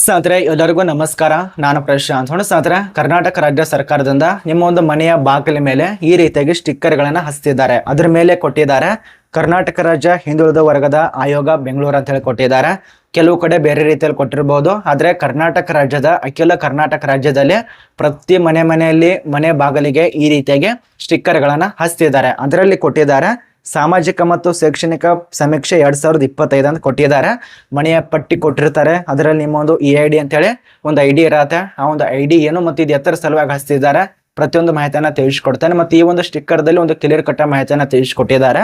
ಸ್ನೇಹಿತರೆ, ಎಲ್ಲರಿಗೂ ನಮಸ್ಕಾರ. ನಾನು ಪ್ರಶಾಂತ್ ಸ್ನೇಹಿತರೆ, ಕರ್ನಾಟಕ ರಾಜ್ಯ ಸರ್ಕಾರದಿಂದ ನಿಮ್ಮ ಒಂದು ಮನೆಯ ಬಾಗಿಲ ಮೇಲೆ ಈ ರೀತಿಯಾಗಿ ಸ್ಟಿಕ್ಕರ್ಗಳನ್ನು ಹಚ್ತಿದ್ದಾರೆ ಅದರ ಮೇಲೆ ಕೊಟ್ಟಿದ್ದಾರೆ ಕರ್ನಾಟಕ ರಾಜ್ಯ ಹಿಂದುಳಿದ ವರ್ಗದ ಆಯೋಗ ಬೆಂಗಳೂರು ಅಂತ ಹೇಳಿ ಕೊಟ್ಟಿದ್ದಾರೆ. ಕೆಲವು ಕಡೆ ಬೇರೆ ರೀತಿಯಲ್ಲಿ ಕೊಟ್ಟಿರಬಹುದು ಆದರೆ ಕರ್ನಾಟಕ ರಾಜ್ಯದ, ಅಖಿಲ ಕರ್ನಾಟಕ ರಾಜ್ಯದಲ್ಲಿ ಪ್ರತಿ ಮನೆ ಮನೆಯಲ್ಲಿ ಮನೆ ಬಾಗಿಲಿಗೆ ಈ ರೀತಿಯಾಗಿ ಸ್ಟಿಕ್ಕರ್ಗಳನ್ನು ಹಚ್ತಿದ್ದಾರೆ ಅದರಲ್ಲಿ ಕೊಟ್ಟಿದ್ದಾರೆ ಸಾಮಾಜಿಕ ಮತ್ತು ಶೈಕ್ಷಣಿಕ ಸಮೀಕ್ಷೆ ಎರಡ್ ಸಾವಿರದ ಇಪ್ಪತ್ತೈದು ಅಂತ ಕೊಟ್ಟಿದ್ದಾರೆ. ಮನೆಯ ಪಟ್ಟಿ ಕೊಟ್ಟಿರ್ತಾರೆ. ಅದರಲ್ಲಿ ನಿಮ್ಮ ಒಂದು ಇ ಐ ಡಿ ಅಂತೇಳಿ ಒಂದು ಐ ಡಿ ಇರತ್ತೆ. ಆ ಒಂದು ಐ ಡಿ ಏನು ಮತ್ತು ಇದು ಎತ್ತರ ಸಲುವಾಗಿ ಹಚ್ತಿದ್ದಾರೆ ಪ್ರತಿಯೊಂದು ಮಾಹಿತಿಯನ್ನು ತಿಳಿಸ್ಕೊಡ್ತಾನೆ. ಮತ್ತು ಈ ಒಂದು ಸ್ಟಿಕ್ಕರ್ದಲ್ಲಿ ಒಂದು ಕ್ಲಿಯರ್ ಕಟ್ಟ ಮಾಹಿತಿಯನ್ನು ತಿಳಿಸ್ಕೊಟ್ಟಿದ್ದಾರೆ.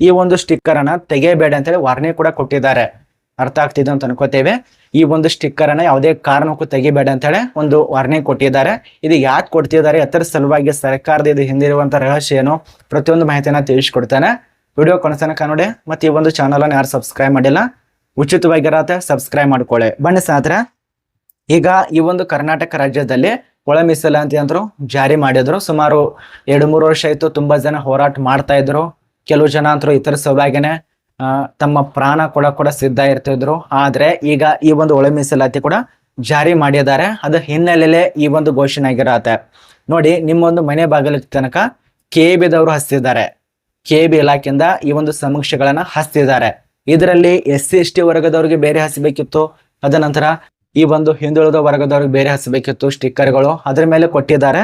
ಈ ಒಂದು ಸ್ಟಿಕ್ಕರನ್ನು ತೆಗೆಯಬೇಡ ಅಂತೇಳಿ ವಾರ್ನಿಂಗ್ ಕೂಡ ಕೊಟ್ಟಿದ್ದಾರೆ. ಅರ್ಥ ಆಗ್ತಿದೆ ಅಂತ ಅನ್ಕೋತೇವೆ. ಈ ಒಂದು ಸ್ಟಿಕ್ಕರ್ ಅನ್ನ ಯಾವುದೇ ಕಾರಣಕ್ಕೂ ತೆಗಿಬೇಡ ಅಂತೇಳಿ ಒಂದು ವಾರ್ನಿಂಗ್ ಕೊಟ್ಟಿದ್ದಾರೆ. ಇದು ಯಾಕೆ ಕೊಡ್ತಿದ್ದಾರೆ? ಎತ್ತರ ಸಲುವಾಗಿ ಸರ್ಕಾರದ ಇದು ಹಿಂದಿರುವಂತ ರಹಸ್ಯ ಏನು? ಪ್ರತಿಯೊಂದು ಮಾಹಿತಿಯನ್ನ ತಿಳಿಸ್ಕೊಡ್ತಾನೆ. ವಿಡಿಯೋ ಕೊನೆತನಕ ನೋಡಿ. ಮತ್ತೆ ಈ ಒಂದು ಚಾನಲ್ ಅನ್ನು ಯಾರು ಸಬ್ಸ್ಕ್ರೈಬ್ ಮಾಡಿಲ್ಲ ಉಚಿತವಾಗಿರತ್ತೆ ಸಬ್ಸ್ಕ್ರೈಬ್ ಮಾಡ್ಕೊಳ್ಳಿ. ಬನ್ನಿ ಸ್ನೇಹಿತರೆ ಈಗ ಈ ಒಂದು ಕರ್ನಾಟಕ ರಾಜ್ಯದಲ್ಲಿ ಒಳ ಮೀಸಲಾತಿ ಅಂತರು ಜಾರಿ ಮಾಡಿದ್ರು. ಸುಮಾರು ಎರಡು ಮೂರು ವರ್ಷ ಆಯ್ತು ತುಂಬಾ ಜನ ಹೋರಾಟ ಮಾಡ್ತಾ ಇದ್ರು. ಕೆಲವು ಜನ ಅಂತರು ಇತರ ಆ, ತಮ್ಮ ಪ್ರಾಣ ಕೂಡ ಕೂಡ ಸಿದ್ಧ ಇರ್ತಿದ್ರು. ಆದ್ರೆ ಈಗ ಈ ಒಂದು ಒಳ ಮೀಸಲಾತಿ ಕೂಡ ಜಾರಿ ಮಾಡಿದ್ದಾರೆ. ಅದ ಹಿನ್ನೆಲೆಯಲ್ಲೇ ಈ ಒಂದು ಘೋಷಣೆ ಆಗಿರತ್ತೆ. ನೋಡಿ ನಿಮ್ಮೊಂದು ಮನೆ ಬಾಗಿಲ ತನಕ ಕೆ ಬಿದವರು ಹಸ್ತಿದ್ದಾರೆ ಕೆ ಬಿ ಇಲಾಖೆಯಿಂದ ಈ ಒಂದು ಸಮೀಕ್ಷೆಗಳನ್ನ ಹಸ್ತಿದ್ದಾರೆ ಇದರಲ್ಲಿ ಎಸ್ ಸಿ, ಎಸ್ ಟಿ ವರ್ಗದವ್ರಿಗೆ ಬೇರೆ ಹಸಿಬೇಕಿತ್ತು ಅದ ನಂತರ ಈ ಒಂದು ಹಿಂದುಳಿದ ವರ್ಗದವ್ರಿಗೆ ಬೇರೆ ಹಸಬೇಕಿತ್ತು ಸ್ಟಿಕ್ಕರ್ಗಳು. ಅದ್ರ ಮೇಲೆ ಕೊಟ್ಟಿದ್ದಾರೆ.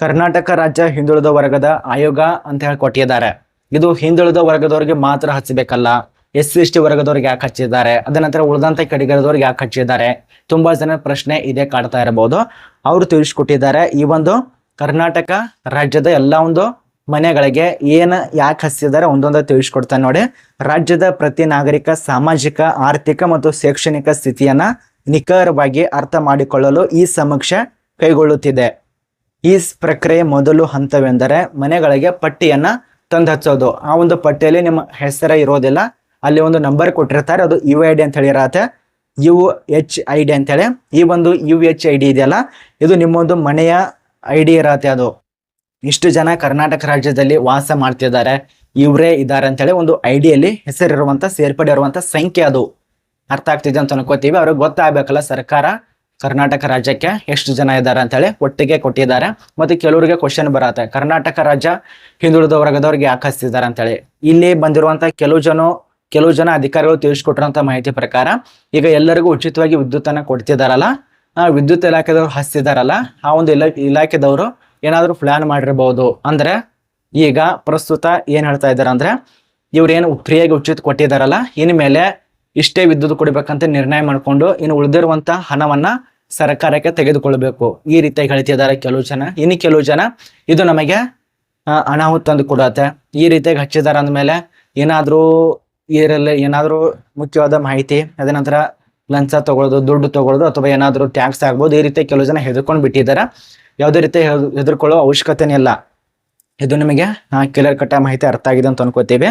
ಕರ್ನಾಟಕ ರಾಜ್ಯ ಹಿಂದುಳಿದ ವರ್ಗದ ಆಯೋಗ ಅಂತ ಹೇಳಿ ಕೊಟ್ಟಿದ್ದಾರೆ. ಇದು ಹಿಂದುಳಿದ ವರ್ಗದವರಿಗೆ ಮಾತ್ರ ಹಚ್ಚಬೇಕಲ್ಲ ಎಸ್ ಸಿ ಎಸ್ ಟಿ ವರ್ಗದವ್ರಿಗೆ ಯಾಕೆ ಹಚ್ಚಿದ್ದಾರೆ, ಅದ ನಂತರ ಉಳಿದಂತೆ ಕಡಿಗರದವ್ರಿಗೆ ಯಾಕೆ ಹಚ್ಚಿದ್ದಾರೆ, ತುಂಬಾ ಜನ ಪ್ರಶ್ನೆ ಇದೇ ಕಾಡ್ತಾ ಇರಬಹುದು. ಅವರು ತಿಳಿಸ್ಕೊಟ್ಟಿದ್ದಾರೆ, ಈ ಒಂದು ಕರ್ನಾಟಕ ರಾಜ್ಯದ ಎಲ್ಲ ಒಂದು ಮನೆಗಳಿಗೆ ಏನು ಯಾಕೆ ಹಚ್ಚಿದ್ದಾರೆ ಒಂದೊಂದು ತಿಳಿಸ್ಕೊಡ್ತಾನೆ ನೋಡಿ. ರಾಜ್ಯದ ಪ್ರತಿ ನಾಗರಿಕ ಸಾಮಾಜಿಕ, ಆರ್ಥಿಕ ಮತ್ತು ಶೈಕ್ಷಣಿಕ ಸ್ಥಿತಿಯನ್ನ ನಿಖರವಾಗಿ ಅರ್ಥ ಮಾಡಿಕೊಳ್ಳಲು ಈ ಸಮೀಕ್ಷೆ ಕೈಗೊಳ್ಳುತ್ತಿದೆ. ಈ ಪ್ರಕ್ರಿಯೆ ಮೊದಲು ಹಂತವೆಂದರೆ ಮನೆಗಳಿಗೆ ಪಟ್ಟಿಯನ್ನ ತಂದು ಹಚ್ಚೋದು. ಆ ಒಂದು ಪಟ್ಟಿಯಲ್ಲಿ ನಿಮ್ಮ ಹೆಸರ ಇರೋದಿಲ್ಲ. ಅಲ್ಲಿ ಒಂದು ನಂಬರ್ ಕೊಟ್ಟಿರ್ತಾರೆ. ಅದು ಯು ಐ ಡಿ ಅಂತ ಹೇಳಿ ಇರತ್ತೆ ಯು ಎಚ್ ಐ ಡಿ ಅಂತೇಳಿ ಈ ಒಂದು ಯು ಎಚ್ ಐ ಡಿ ಇದೆಯಲ್ಲ, ಇದು ನಿಮ್ಮೊಂದು ಮನೆಯ ಐ ಡಿ ಇರತ್ತೆ ಅದು. ಇಷ್ಟು ಜನ ಕರ್ನಾಟಕ ರಾಜ್ಯದಲ್ಲಿ ವಾಸ ಮಾಡ್ತಿದ್ದಾರೆ. ಇವರೇ ಇದ್ದಾರೆ ಅಂತೇಳಿ ಒಂದು ಐ ಡಿಯಲ್ಲಿ ಹೆಸರಿರುವಂತ ಸೇರ್ಪಡೆ ಇರುವಂತ ಸಂಖ್ಯೆ ಅದು. ಅರ್ಥ ಆಗ್ತಿದೆ ಅಂತ ಅನ್ಕೋತೀವಿ. ಅವ್ರಿಗೆ ಗೊತ್ತಾಗಬೇಕಲ್ಲ ಸರ್ಕಾರ. ಕರ್ನಾಟಕ ರಾಜ್ಯಕ್ಕೆ ಎಷ್ಟು ಜನ ಇದ್ದಾರೆ ಅಂತೇಳಿ ಒಟ್ಟಿಗೆ ಕೊಟ್ಟಿದ್ದಾರೆ. ಮತ್ತೆ ಕೆಲವರಿಗೆ ಕ್ವಶನ್ ಬರತ್ತೆ. ಕರ್ನಾಟಕ ರಾಜ್ಯ ಹಿಂದುಳಿದ ವರ್ಗದವ್ರಿಗೆ ಯಾಕೆ ಅಂತ ಅಂತೇಳಿ ಇಲ್ಲಿ ಬಂದಿರುವಂತ ಕೆಲವು ಜನ ಕೆಲವು ಜನ ಅಧಿಕಾರಿಗಳು ತಿಳಿಸ್ಕೊಟ್ಟಿರುವಂತ ಮಾಹಿತಿ ಪ್ರಕಾರ ಈಗ ಎಲ್ಲರಿಗೂ ಉಚಿತವಾಗಿ ವಿದ್ಯುತ್ತನ್ನು ಕೊಡ್ತಿದಾರಲ್ಲ. ಆ ವಿದ್ಯುತ್ ಇಲಾಖೆದವ್ರು ಹಸ್ತಿದಾರಲ್ಲ ಆ ಒಂದು ಇಲಾ, ಇಲಾಖೆದವರು ಏನಾದರೂ ಪ್ಲಾನ್ ಮಾಡಿರ್ಬೋದು. ಅಂದ್ರೆ ಈಗ ಪ್ರಸ್ತುತ ಏನ್ ಹೇಳ್ತಾ ಇದ್ದಾರೆ ಅಂದ್ರೆ ಇವ್ರೇನು ಫ್ರೀಯಾಗಿ ಉಚಿತ ಕೊಟ್ಟಿದಾರಲ್ಲ. ಇನ್ಮೇಲೆ ಇಷ್ಟೇ ವಿದ್ಯುತ್ ಕೊಡಬೇಕಂತ ನಿರ್ಣಯ ಮಾಡಿಕೊಂಡು ಇನ್ನು ಉಳಿದಿರುವಂತ ಹಣವನ್ನ ಸರ್ಕಾರಕ್ಕೆ ತೆಗೆದುಕೊಳ್ಬೇಕು. ಈ ರೀತಿಯಾಗಿ ಹೇಳ್ತಿದ್ದಾರೆ ಕೆಲವು ಜನ. ಇನ್ನು ಕೆಲವು ಜನ ಇದು ನಮಗೆ ಅನಾಹುತ ತಂದು ಕೊಡತ್ತೆ. ಈ ರೀತಿಯಾಗಿ ಹಚ್ಚಿದಾರ ಅಂದಮೇಲೆ ಏನಾದರೂ ಇದರಲ್ಲಿ ಏನಾದರೂ ಮುಖ್ಯವಾದ ಮಾಹಿತಿ, ಅದ ನಂತರ ಲಂಚ ತಗೊಳ್ಳೋದು, ದುಡ್ಡು ತಗೊಳ್ಳೋದು, ಅಥವಾ ಏನಾದರೂ ಟ್ಯಾಕ್ಸ್ ಆಗ್ಬೋದು, ಈ ರೀತಿ ಕೆಲವು ಜನ ಹೆದರ್ಕೊಂಡು ಬಿಟ್ಟಿದ್ದಾರೆ. ಯಾವುದೇ ರೀತಿ ಹೆದ್- ಹೆದರ್ಕೊಳ್ಳೋ ಅವಶ್ಯಕತೆನೇ ಇಲ್ಲ. ಇದು ನಿಮಗೆ ಕ್ಲಿಯರ್ ಕಟ್ಟ ಮಾಹಿತಿ ಅರ್ಥ ಆಗಿದೆ ಅಂತ ಅನ್ಕೋತೀವಿ.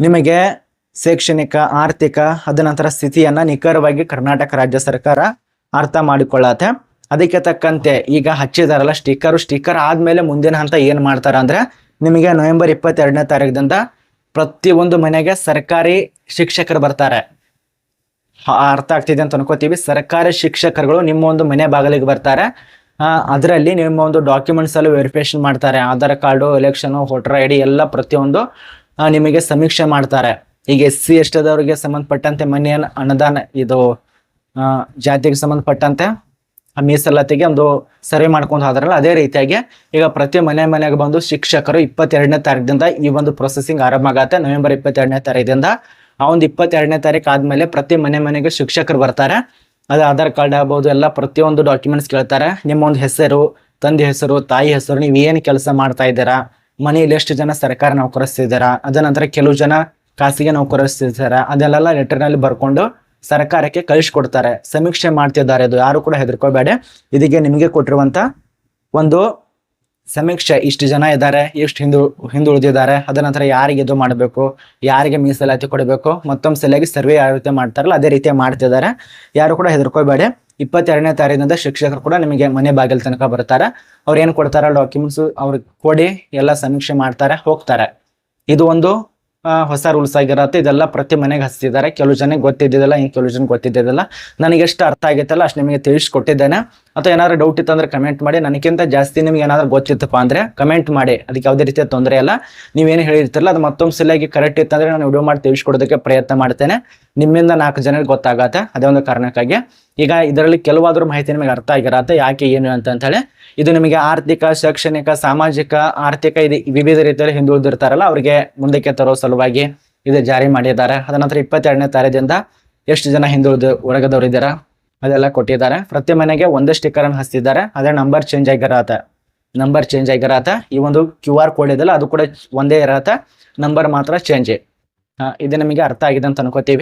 ನಿಮಗೆ ಶೈಕ್ಷಣಿಕ, ಆರ್ಥಿಕ, ಅದ ನಂತರ ಸ್ಥಿತಿಯನ್ನು ನಿಖರವಾಗಿ ಕರ್ನಾಟಕ ರಾಜ್ಯ ಸರ್ಕಾರ ಅರ್ಥ ಮಾಡಿಕೊಳ್ಳತ್ತೆ. ಅದಕ್ಕೆ ತಕ್ಕಂತೆ ಈಗ ಹಚ್ಚಿದಾರಲ್ಲ, ಸ್ಟಿಕ್ಕರು. ಸ್ಟಿಕ್ಕರ್ ಆದಮೇಲೆ ಮುಂದಿನ ಹಂತ ಏನು ಮಾಡ್ತಾರೆ ಅಂದರೆ, ನಿಮಗೆ ನವೆಂಬರ್ ಇಪ್ಪತ್ತೆರಡನೇ ಪ್ರತಿ ಪ್ರತಿಯೊಂದು ಮನೆಗೆ ಸರ್ಕಾರಿ ಶಿಕ್ಷಕರು ಬರ್ತಾರೆ. ಅರ್ಥ ಆಗ್ತಿದೆ ಅಂತ ಅನ್ಕೋತೀವಿ. ಸರ್ಕಾರಿ ಶಿಕ್ಷಕರುಗಳು ನಿಮ್ಮ ಒಂದು ಮನೆ ಬಾಗಿಲಿಗೆ ಬರ್ತಾರೆ. ಅದರಲ್ಲಿ ನಿಮ್ಮ ಒಂದು ಡಾಕ್ಯುಮೆಂಟ್ಸ್ ಎಲ್ಲ ವೆರಿಫಿಕೇಶನ್ ಮಾಡ್ತಾರೆ. Aadhaar card election voter I D ಎಲ್ಲ ಪ್ರತಿಯೊಂದು ನಿಮಗೆ ಸಮೀಕ್ಷೆ ಮಾಡ್ತಾರೆ. ಈಗ ಎಸ್ ಸಿ ಎಸ್ ಸಂಬಂಧಪಟ್ಟಂತೆ ಮನೆಯನ್ನು ಅನುದಾನ ಇದು ಜಾತಿಗೆ ಸಂಬಂಧಪಟ್ಟಂತೆ ಆ ಮೀಸಲಾತಿಗೆ ಒಂದು ಸರ್ವೆ ಮಾಡ್ಕೊಂಡು ಹೋದ್ರಲ್ಲ, ಅದೇ ರೀತಿಯಾಗಿ ಈಗ ಪ್ರತಿ ಮನೆ ಮನೆಗೆ ಬಂದು ಶಿಕ್ಷಕರು ಇಪ್ಪತ್ತೆರಡನೇ ತಾರೀಕಿಂದ ಈ ಒಂದು ಪ್ರೊಸೆಸಿಂಗ್ ಆರಂಭ ಆಗತ್ತೆ ನವೆಂಬರ್ ಇಪ್ಪತ್ತೆರಡನೇ ತಾರೀಕಿಂದ ಆ ಒಂದು ಇಪ್ಪತ್ತೆರಡನೇ ತಾರೀಕು ಆದ್ಮೇಲೆ ಪ್ರತಿ ಮನೆ ಮನೆಗೆ ಶಿಕ್ಷಕರು ಬರ್ತಾರೆ. ಅದು ಆಧಾರ್ ಕಾರ್ಡ್ ಆಗ್ಬೋದು, ಎಲ್ಲ ಪ್ರತಿಯೊಂದು ಡಾಕ್ಯುಮೆಂಟ್ಸ್ ಕೇಳ್ತಾರೆ. ನಿಮ್ಮ ಒಂದು ಹೆಸರು, ತಂದೆ ಹೆಸರು, ತಾಯಿ ಹೆಸರು, ನೀವು ಏನು ಕೆಲಸ ಮಾಡ್ತಾ ಇದ್ದೀರಾ, ಮನೆಯಲ್ಲಿ ಎಷ್ಟು ಜನ ಸರ್ಕಾರ ನೌಕರಿಸ್ತಿದ್ದೀರಾ ಅದ ನಂತರ ಕೆಲವು ಜನ ಖಾಸಗಿ ನೌಕರಿಸ್ತಿದ್ದಾರೆ ಅದೆಲ್ಲ ಲೆಟರ್ನಲ್ಲಿ ಬರ್ಕೊಂಡು ಸರ್ಕಾರಕ್ಕೆ ಕಳಿಸ್ಕೊಡ್ತಾರೆ, ಸಮೀಕ್ಷೆ ಮಾಡ್ತಿದ್ದಾರೆ ಅದು ಯಾರು ಕೂಡ ಹೆದರ್ಕೋಬೇಡ. ಇದಕ್ಕೆ ನಿಮಗೆ ಕೊಟ್ಟಿರುವಂತ ಒಂದು ಸಮೀಕ್ಷೆ, ಇಷ್ಟು ಜನ ಇದ್ದಾರೆ ಎಷ್ಟು ಹಿಂದು, ಹಿಂದುಳಿದಿದ್ದಾರೆ, ಅದ ನಂತರ ಯಾರಿಗೆ ಇದು ಮಾಡಬೇಕು, ಯಾರಿಗೆ ಮೀಸಲಾತಿ ಕೊಡಬೇಕು, ಮತ್ತೊಂದು ಸಲಿಯಾಗಿ ಸರ್ವೆ ಯಾವ ರೀತಿ ಮಾಡ್ತಾರಲ್ಲ ಅದೇ ರೀತಿ ಮಾಡ್ತಿದ್ದಾರೆ. ಯಾರು ಕೂಡ ಹೆದರ್ಕೋಬೇಡ. ಇಪ್ಪತ್ತೆರಡನೇ ತಾರೀಕಿನಿಂದ ಶಿಕ್ಷಕರು ಕೂಡ ನಿಮಗೆ ಮನೆ ಬಾಗಿಲು ತನಕ ಬರ್ತಾರೆ. ಅವ್ರು ಏನು ಕೊಡ್ತಾರ ಡಾಕ್ಯುಮೆಂಟ್ಸ್ ಅವ್ರಿಗೆ ಕೊಡಿ, ಎಲ್ಲ ಸಮೀಕ್ಷೆ ಮಾಡ್ತಾರೆ, ಹೋಗ್ತಾರೆ. ಇದು ಒಂದು ಹೊಸ ರೂಲ್ಸ್ ಆಗಿರತ್ತೆ. ಇದೆಲ್ಲ ಪ್ರತಿ ಮನೆಗೆ ಹಚ್ಚಿದ್ದಾರೆ. ಕೆಲವು ಜನಕ್ಕೆ ಗೊತ್ತಿದ್ದಿದ್ದಲ್ಲ ಇನ್ನು ಕೆಲವು ಜನಕ್ಕೆ ಗೊತ್ತಿದ್ದಿದ್ದಲ್ಲ. ನನಗೆ ಎಷ್ಟು ಅರ್ಥ ಆಗೈತಲ್ಲ ಅಷ್ಟು ನಿಮಗೆ ತಿಳಿಸ್ಕೊಟ್ಟಿದ್ದೇನೆ. ಅಥವಾ ಏನಾದ್ರು ಡೌಟ್ ಇತ್ತಂದ್ರೆ ಕಮೆಂಟ್ ಮಾಡಿ. ನನಗಿಂತ ಜಾಸ್ತಿ ನಿಮ್ಗೆ ಏನಾದ್ರು ಗೊತ್ತಿತ್ತಪ್ಪ ಅಂದ್ರೆ ಕಮೆಂಟ್ ಮಾಡಿ. ಅದಕ್ಕೆ ಯಾವುದೇ ರೀತಿಯ ತೊಂದರೆ ಇಲ್ಲ. ನೀವೇನು ಹೇಳಿರ್ತಿರಲ್ಲ, ಅದು ಮತ್ತೊಂದು ಸಲಿಯಾಗಿ ಕರೆಕ್ಟ್ ಇತ್ತಂದ್ರೆ ನಾನು ವಿಡಿಯೋ ಮಾಡಿ ತಿಳಿಸ್ಕೊಡೋದಕ್ಕೆ ಪ್ರಯತ್ನ ಮಾಡ್ತೇನೆ. ನಿಮ್ಮಿಂದ ನಾಲ್ಕು ಜನರಿಗೆ ಗೊತ್ತಾಗತ್ತೆ. ಅದೇ ಒಂದು ಕಾರಣಕ್ಕಾಗಿ. ಈಗ ಇದರಲ್ಲಿ ಕೆಲವಾದ್ರೂ ಮಾಹಿತಿ ನಿಮಗೆ ಅರ್ಥ ಆಗಿರತ್ತೆ. ಯಾಕೆ, ಏನು ಅಂತ ಹೇಳಿ ಇದು ನಿಮಗೆ ಆರ್ಥಿಕ, ಶೈಕ್ಷಣಿಕ, ಸಾಮಾಜಿಕ, ಆರ್ಥಿಕ ಇದು ವಿವಿಧ ರೀತಿಯಲ್ಲಿ ಹಿಂದುಳಿದಿರ್ತಾರಲ್ಲ, ಅವರಿಗೆ ಮುಂದಕ್ಕೆ ತರೋ ಸಲುವಾಗಿ ಇದು ಜಾರಿ ಮಾಡಿದ್ದಾರೆ. ಅದ ನಂತರ ಇಪ್ಪತ್ತೆರಡನೇ ತಾರೀಕಿಂದ ಎಷ್ಟು ಜನ ಹಿಂದುಳಿದ ವರ್ಗದವರಿದ್ದಾರೆ ಅದೆಲ್ಲ ಕೊಟ್ಟಿದ್ದಾರೆ. ಪ್ರತಿ ಮನೆಗೆ ಒಂದೇ ಸ್ಟಿಕ್ಕರ್ ಅನ್ನು ಹಚ್ತಿದ್ದಾರೆ ಅದೇ ನಂಬರ್ ಚೇಂಜ್ ಆಗಿರತ್ತೆ. ನಂಬರ್ ಚೇಂಜ್ ಆಗಿರತ್ತೆ. ಈ ಒಂದು ಕ್ಯೂ ಆರ್ ಕೋಡ್ ಇದೆಲ್ಲ ಅದು ಕೂಡ ಒಂದೇ ಇರತ್ತೆ. ನಂಬರ್ ಮಾತ್ರ ಚೇಂಜ್ ಇದು ನಿಮಗೆ ಅರ್ಥ ಆಗಿದೆ ಅಂತ ಅನ್ಕೋತೀವಿ.